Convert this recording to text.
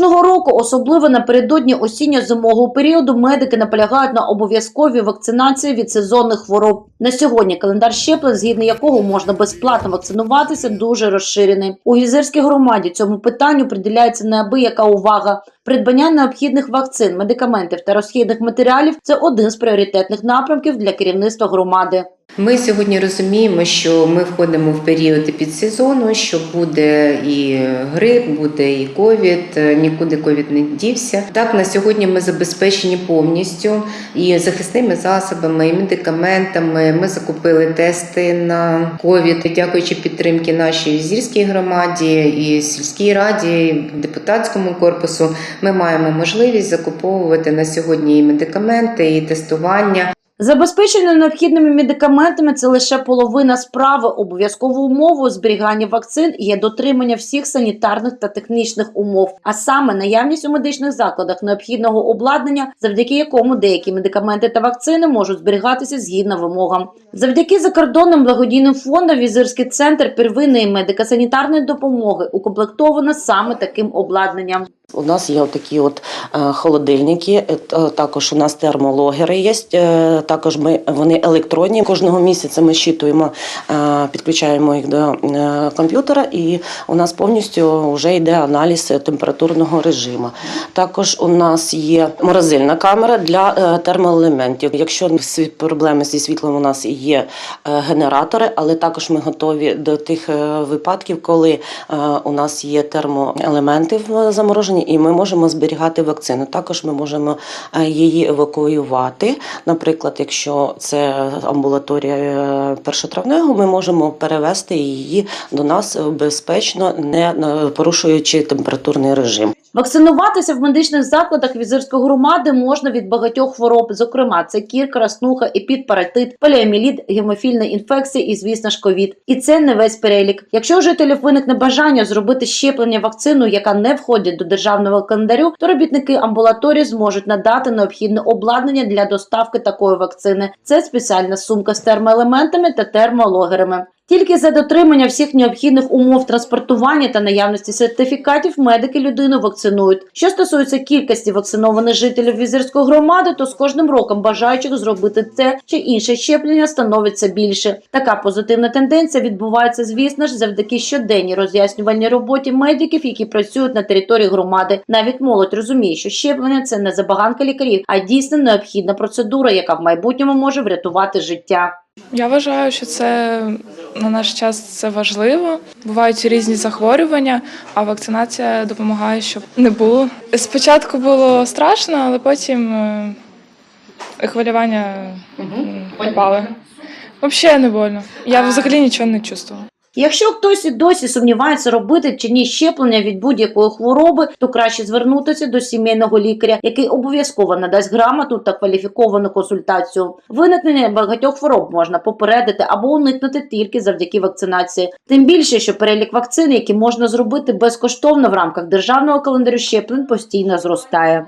Кожного року, особливо напередодні осінньо-зимового періоду, медики наполягають на обов'язковій вакцинації від сезонних хвороб. На сьогодні календар щеплень, згідно якого можна безплатно вакцинуватися, дуже розширений. У Гізерській громаді цьому питанню приділяється неабияка увага. Придбання необхідних вакцин, медикаментів та розхідних матеріалів це один з пріоритетних напрямків для керівництва громади. Ми сьогодні розуміємо, що ми входимо в період епідсезону, що буде і грип, буде і ковід, е, нікуди ковід не дівся. Так, на сьогодні ми забезпечені повністю і захисними засобами, і медикаментами. Ми закупили тести на ковід, дякуючи підтримки нашій зірській громаді і сільській раді, і депутатському корпусу. Ми маємо можливість закуповувати на сьогодні і медикаменти, і тестування. Забезпечення необхідними медикаментами це лише половина справи. Обов'язковою умовою зберігання вакцин є дотримання всіх санітарних та технічних умов, а саме наявність у медичних закладах необхідного обладнання, завдяки якому деякі медикаменти та вакцини можуть зберігатися згідно вимогам. Завдяки закордонним благодійним фондам візирський центр первинної медико-санітарної допомоги укомплектовано саме таким обладнанням. У нас є такі от е, холодильники, е, також у нас термологери є. Також ми вони електронні. Кожного місяця ми щитуємо, е, підключаємо їх до е, комп'ютера, і у нас повністю вже йде аналіз температурного режиму. Також у нас є морозильна камера для е, термоелементів. Якщо проблеми зі світлом, у нас є генератори, але також ми готові до тих випадків, коли у нас є термоелементи в замороженні, і ми можемо зберігати вакцину. Також ми можемо її евакуювати. Наприклад, якщо це амбулаторія е, першотравневого, ми можемо перевести її до нас безпечно, не е, порушуючи температурний режим. Вакцинуватися в медичних закладах візирської громади можна від багатьох хвороб, зокрема, це кір, краснуха, епідпаратит, поліоміеліт, гемофільна інфекція і, звісно ж, ковід. І це не весь перелік. Якщо у жителів виникне бажання зробити щеплення вакцину, яка не входить до державного календарю, то робітники амбулаторії зможуть надати необхідне обладнання для доставки такої вакцини. Це спеціальна сумка з термоелементами та термологерами. Тільки за дотримання всіх необхідних умов транспортування та наявності сертифікатів медики людину вакцинують. Що стосується кількості вакцинованих жителів візирської громади, то з кожним роком бажаючих зробити це чи інше щеплення становиться більше. Така позитивна тенденція відбувається, звісно ж, завдяки щоденній роз'яснювальній роботі медиків, які працюють на території громади. Навіть молодь розуміє, що щеплення це не забаганка лікарів, а дійсно необхідна процедура, яка в майбутньому може врятувати життя. Я вважаю, що це на наш час це важливо. Бувають різні захворювання, а вакцинація допомагає, щоб не було. Спочатку було страшно, але потім е, хвилювання м, пропали. Взагалі не больно. Я взагалі нічого не чувствувала. Якщо хтось і досі сумнівається, робити чи ні щеплення від будь-якої хвороби, то краще звернутися до сімейного лікаря, який обов'язково надасть грамоту та кваліфіковану консультацію. Виникнення багатьох хвороб можна попередити або уникнути тільки завдяки вакцинації. Тим більше, що перелік вакцин, які можна зробити безкоштовно в рамках державного календарю щеплень, постійно зростає.